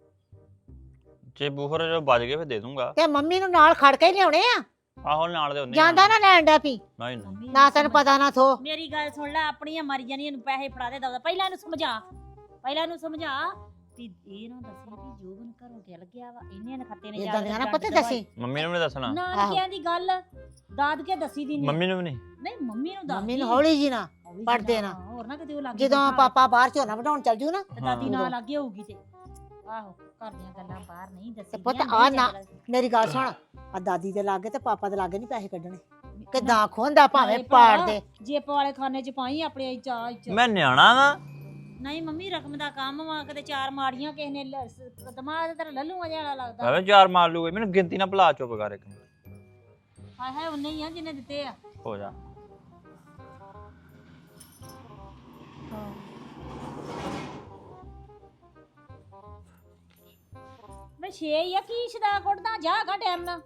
S6: ਜੇ ਬੂਫਰ ਜੋ ਬਚ ਗਏ ਫਿਰ ਦੇ ਦੂੰਗਾ।
S4: ਤੇ ਮੰਮੀ ਨੂੰ ਨਾਲ ਖੜ ਕੇ ਹੀ ਲਿਆਉਣੇ ਆ।
S6: ਆਹੋ ਨਾਲ ਦੇ ਉਹਨੇ
S4: ਜਾਂਦਾ ਨਾ ਲੈਣ ਦਾ ਪੀ।
S6: ਨਹੀਂ ਨਹੀਂ।
S3: ਮੰਮੀ
S4: ਨਾ ਤੈਨੂੰ ਪਤਾ ਨਾ ਥੋ।
S3: ਮੇਰੀ ਗੱਲ ਸੁਣ ਲੈ ਆਪਣੀਆਂ ਮਰ ਜਾਣੀਆਂ ਨੂੰ ਪੈਸੇ ਫੜਾ ਦੇ ਦਵਦਾ ਪਹਿਲਾਂ ਇਹਨੂੰ ਸਮਝਾ। ਪਹਿਲਾਂ ਇਹਨੂੰ ਸਮਝਾ। ਵੀ ਇਹ ਨਾ ਦੱਸੀ ਵੀ ਜੋਬਨ ਘਰੋਂ ਚੱਲ ਗਿਆ ਵਾ ਇਹਨੇ ਖੱਤੇ ਨੇ
S4: ਇਦਾਂ ਦੀਆਂ ਨਾ ਪੁੱਤ ਦੱਸੀ।
S6: ਮੰਮੀ ਨੂੰ ਵੀ ਨੀ ਦੱਸਣਾ।
S3: ਨਾਨਕਿਆਂ ਦੀ ਗੱਲ ਦਾਦ ਕੇ ਦੱਸੀ ਦੀ ਨਹੀਂ
S6: ਮੰਮੀ ਨੂੰ ਵੀ ਨਹੀਂ।
S3: ਨਹੀਂ ਮੰਮੀ ਨੂੰ ਦੱਸ
S4: ਮੰਮੀ ਨੂੰ ਹੌਲੀ ਜੀ ਨਾ ਪੜ ਦੇਣਾ।
S3: ਹੋਰ ਨਾ ਕਿਤੇ ਉਹ ਲੱਗ
S4: ਜਦੋਂ ਪਾਪਾ ਬਾਹਰ ਝੋਨਾ ਵਢਾਉਣ ਚੱਲ ਜੂ ਨਾ।
S3: ਤੇ ਦਾਦੀ ਨਾਲ। ਲੱਗੇ ਹੋਊਗੀ ਤੇ। ਆਹੋ ਘਰ ਦੀਆਂ ਗੱਲਾਂ ਬਾਹਰ ਨਹੀਂ ਦੱਸੀ
S4: ਪੁੱਤ ਆ ਨਾ- ਮੇਰੀ ਗੱਲ ਸੁਣ। ਆ ਦਾਦੀ ਦੇ ਲਾਗੇ ਤੇ ਪਾਪਾ ਦੇ ਲਾਗੇ ਨਹੀਂ ਪੈਸੇ ਕੱਢਣੇ। ਕਿਦਾਂ ਖੋਂਦਾ ਭਾਵੇਂ ਪਾੜ ਦੇ।
S3: ਜੇਪ ਵਾਲੇ ਖਾਨੇ ਚ ਪਾਈ ਆਪਣੇ ਚਾਹ ਚ
S6: ਮੈਂ ਨਿਆਣਾ ਵਾ।
S3: ਨਹੀਂ ਮੰਮੀ ਰਕਮ ਦਾ ਕੰਮ ਵਾ ਕਦੇ ਚਾਰ ਮਾੜੀਆਂ ਕਿਸੇ ਨੇ ਲ- ਸ- ਦਿਮਾਗ ਤੇ ਤੇਰਾ ਲੱਲੂਆਂ ਜਿਹਾ ਲੱਗਦਾ।
S6: ਐਵੇਂ ਚਾਰ ਮਾਰ ਲੂਗੇ ਮੈਨੂੰ ਗਿਣਤੀ ਨਾ ਭੁਲਾ ਚੁੱਪ ਕਰ ਇੱਕ ਮਿੰਟ।
S3: ਹਾਏ ਹਾਏ ਉਹਨੇ ਹੀ ਆ ਜਿਹਨੇ ਦਿੱਤੇ ਆ।
S6: ਹੋ ਜਾ।
S3: ਮੈਂ ਛੇ ਹੀ ਆ ਕੀ ਸ਼ਦਾ ਕੁੱਟਦਾ ਜਾ ਗਾ ਟਾਈਮ ਨਾਲ।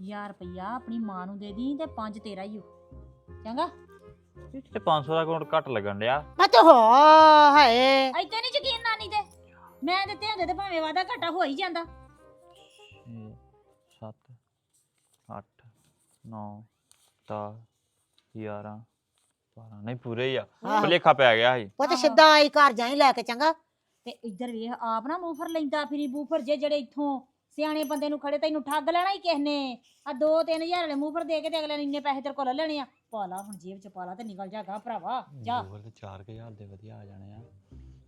S3: ਯਾਰ ਰੁਪਈਆ ਆਪਣੀ ਮਾਂ ਨੂੰ ਦੇ ਦੀ ਤੇ ਪੰਜ ਤੇਰਾ ਹੀ ਹੋ ਚੰਗਾ।
S6: ਤੇ 500 ਦਾ ਕਾਊਂਟ ਘੱਟ ਲੱਗਣ ਡਿਆ?
S4: ਮੈਂ ਤਾਂ ਹੋ ਹਾਏ।
S3: ਐਤੇ ਨਹੀਂ ਯਕੀਨ ਨਾਨੀ ਤੇ। ਮੈਂ ਦਿੱਤੇ ਹੁੰਦੇ ਤੇ ਭਾਵੇਂ ਵਾਦਾ ਘਾਟਾ ਹੋ ਹੀ ਜਾਂਦਾ।
S6: 7 8 9 10 11 12 ਨਹੀਂ ਪੂਰੇ ਹੀ ਆ।
S4: ਆਹੋ।
S6: ਭੁਲੇਖਾ ਪੈ ਗਿਆ ਸੀ।
S4: ਪੁੱਤ ਸਿੱਧਾ ਆਈ ਘਰ ਜਾਈ ਲੈ ਕੇ ਚੰਗਾ।
S3: ਤੇ ਇੱਧਰ ਵੇਖ ਆਪ ਨਾ ਮੂਫਰ ਲੈਂਦਾ ਫਿਰੀ ਬੂਫਰ ਜੇ ਜਿਹੜੇ ਇੱਥੋਂ ਸਿਆਣੇ ਬੰਦੇ ਨੂੰ ਖੜੇ ਤੈਨੂੰ ਠੱਗ ਲੈਣਾ ਹੀ ਕਿਸ ਨੇ? ਆ 2-3000 ਵਾਲੇ ਮੂਫਰ ਦੇ ਕੇ ਤੇ ਅਗਲੇ ਨੇ ਇੰਨੇ ਪੈਸੇ ਤੇਰੇ ਕੋਲ ਲੈ ਲੈਣੇ ਆ। ਪਾ ਲਾ ਹੁਣ ਜੇਬ ਚ ਪਾ ਲਾ ਤੇ ਨਿਕਲ ਜਾਗਾ ਭਰਾਵਾ ਜਾ।
S6: ਗੂਗਲ ਤੇ 4000 ਦੇ ਵਧੀਆ ਆ ਜਾਣੇ ਆ।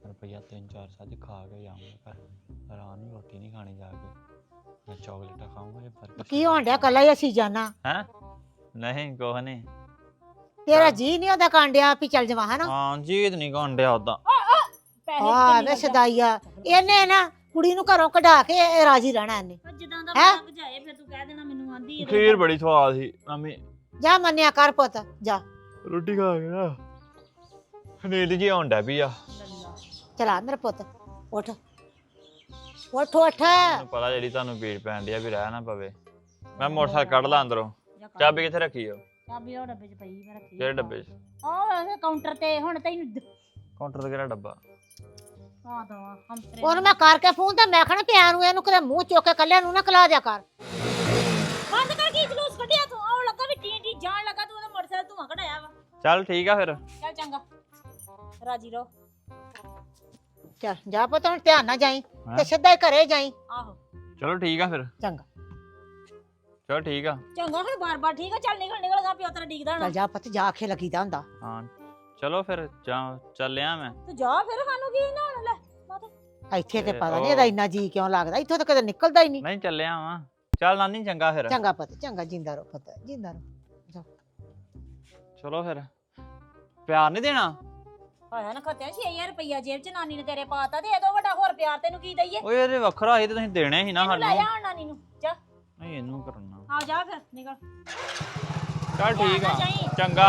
S6: ਰੁਪਈਆ 3-4 ਸੱਜ ਖਾ ਕੇ ਜਾਵਾਂਗੇ ਘਰ। ਆਰਾਮ ਨਾਲ ਰੋਟੀ ਨਹੀਂ ਖਾਣੀ ਜਾ ਕੇ। ਮੈਂ ਚਾਕਲੇਟਾਂ ਖਾਊਂਗਾ ਜੇ ਬਰਗਰ
S4: ਕੀ ਹੋਣ ਡਿਆ? ਕੱਲਾ ਹੀ ਅਸੀਂ ਜਾਣਾ।
S6: ਹੈ? ਨਹੀਂ ਕੋਹ ਨਹੀਂ।
S4: ਤੇਰਾ ਜੀ ਨਹੀਂ ਉਹਦਾ ਕਾਂਡਿਆ ਵੀ ਚੱਲ ਜਾਵਾਂ ਹਨਾ?
S6: ਹਾਂ ਜੀਤ ਨਹੀਂ ਗੰਡਿਆ ਉਦਾਂ
S3: ਪੈਸੇ
S4: ਆ
S3: ਤੇ
S4: ਵੇ
S3: ਜਾ।
S4: ਸਦਾਈਆ। ਇਹਨੇ ਨਾ ਕੁੜੀ ਨੂੰ ਘਰੋਂ ਕਢਾ ਕੇ ਇਹ ਰਾਜੀ ਰਹਿਣਾ ਇਹਨੇ।
S3: ਪਰ ਜਿੱਦਾਂ ਦਾ
S4: ਹੈਂ?
S3: ਜਾਏ ਫਿਰ ਤੂੰ ਕਹਿ ਦੇਣਾ ਮੈਨੂੰ ਆਂਦੀ
S6: ਖੀਰ ਬੜੀ ਸਵਾਦ ਸੀ ਮੰਮੀ।
S4: ਜਾ ਮੰਨਿਆ ਕਰ ਪੁੱਤ ਜਾ।
S6: ਰੋਟੀ ਖਾ ਕੇ ਨਾ ਨੀਂਦ ਜੀ ਆਉਣ ਡੈ ਪਈ ਆ।
S4: ਚਲਾ ਮੇਰੇ ਪੁੱਤ ਉੱਠ। ਉੱਠ ਉੱਠ।
S6: ਪਤਾ ਜਿਹੜੀ ਤੁਹਾਨੂੰ ਭੀੜ ਪੈਣ ਡਿਆ ਵੀ ਰਹਿ ਨਾ ਪਵੇ। ਮੈਂ ਮੋਟਰਸਾਈਕਲ ਕੱਢ ਲਾਂ ਅੰਦਰੋਂ। ਚਾਬੀ ਕਿੱਥੇ ਰੱਖੀ ਆ?
S3: ਚਾਬੀ ਉਹ ਡੱਬੇ ਚ ਪਈ ਮੈਂ ਰੱਖੀ
S6: ਕਿਹੜੇ ਡੱਬੇ 'ਚ?
S3: ਉਹ ਕਾਊਂਟਰ ਤੇ ਹੁਣ ਤੈਨੂੰ ਦ-
S6: ਕਾਊਂਟਰ ਤੇ ਕਿਹੜਾ ਡੱਬਾ?
S3: ਦਵਾ
S4: ਉਹਨੂੰ ਮੈਂ ਕਰਕੇ ਫੋਨ ਤੇ ਮੈਂ ਕਹਣਾ ਪਿਆ ਨੂੰ ਇਹਨੂੰ ਕਿਤੇ ਮੂੰਹ ਚੁੱਕ ਕੇ ਕੱਲਿਆਂ ਨੂੰ ਨਾ ਖਲਾ ਦਿਆ ਕਰ।
S3: ਬੰਦ ਕਰ ਕੀ ਜਲੂਸ ਕੱਢਿਆ ਤੂੰ? ਆਉ ਲੱਗਾ ਵੀ ਟੀ ਟੀ ਜਾਣ ਲੱਗਾ ਤੂੰ ਉਹਦੇ ਮੋਟਰਸਾਈਕਲ ਧੂਆਂ ਕਢਾਇਆ ਵਾ।
S6: ਚੱਲ ਠੀਕ ਆ ਫਿਰ।
S3: ਚੱਲ ਚੰਗਾ। ਰਾਜੀ ਰਹੋ।
S4: ਚੱਲ ਜਾ ਪੁੱਤ ਹੁਣ ਧਿਆਨ ਨਾਲ ਜਾਈ? ਤੇ ਸਿੱਧਾ ਹੀ ਘਰੇ ਜਾਈ।
S3: ਆਹੋ।
S6: ਚਲੋ ਠੀਕ ਆ ਫਿਰ।
S4: ਚੰਗਾ।
S6: ਚਲੋ ਠੀਕ ਆ।
S3: ਚੰਗਾ ਹੁਣ ਬਾਰ-ਬਾਰ ਠੀਕ ਆ ਚੱਲ ਨਿਕਲ ਨਿਕਲ ਗਾ ਪਿਓ ਤੇਰਾ ਡੀਕਦਾ
S4: ਚੱਲ
S3: ਨਾ
S4: ਜਾ ਪੁੱਤ ਜਾ ਆਖੇ ਲੱਗੀਦਾ ਹੁੰਦਾ।
S6: ਹਾਂ। ਚਲੋ ਫਿਰ ਜਾ ਚੱਲਿਆ ਮੈਂ।
S3: ਤੂੰ ਜਾ ਫਿਰ ਸਾਨੂੰ ਕੀ ਨਾ ਲੈ ਮਾਤਾ
S4: ਇੱਥੇ ਤੇ
S6: ਤੇ
S4: ਪਤਾ ਨਹੀਂ
S6: ਉਹ-
S4: ਇਹਦਾ ਇੰਨਾ ਜੀ ਕਿਉਂ ਲੱਗਦਾ ਇੱਥੋਂ ਤਾਂ ਕਦੇ ਨਿਕਲਦਾ ਹੀ ਨਹੀਂ
S6: ਨਹੀਂ ਚੱਲਿਆ ਵਾਂ। ਚੱਲ ਨਾਨੀ ਚੰਗਾ ਫਿਰ।
S4: ਚੰਗਾ ਪੁੱਤ ਚੰਗਾ ਜਿੰਦਾ ਰਹੋ ਪੁੱਤ ਜਿੰਦਾ ਰਹੋ।
S6: ਚਲੋ ਫਿਰ। ਪਿਆਰ ਨਹੀਂ ਦੇਣਾ?
S3: ਆਇਆ ਨਾ ਖੱਤਿਆ 6000 ਰੁਪਈਆ ਜੇਬ ਚ ਨਾਨੀ ਨੇ ਤੇਰੇ ਪਾਤਾ ਤੇ ਇਹਦੋਂ ਵੱਡਾ ਹੋਰ ਪਿਆਰ ਤੈਨੂੰ ਕੀ ਦਈਏ?
S6: ਓਏ ਇਹਦੇ ਵੱਖਰਾ ਸੀ ਤੇ ਤੁਸੀਂ ਦੇਣੇ ਸੀ ਨਾ
S3: ਇਹਨੂੰ ਲੈ
S6: ਸਾਨੂੰ
S3: ਜਾ ਹੁਣ ਨਾਨੀ ਨੂੰ ਜਾ।
S6: ਨਹੀਂ ਇਹਨੂੰ ਕਰਨਾ।
S3: ਆ ਜਾ ਫਿਰ ਨਿਕਲ।
S6: ਚੱਲ ਠੀਕ ਆ।
S3: ਜਾਈ।
S6: ਚੰਗਾ।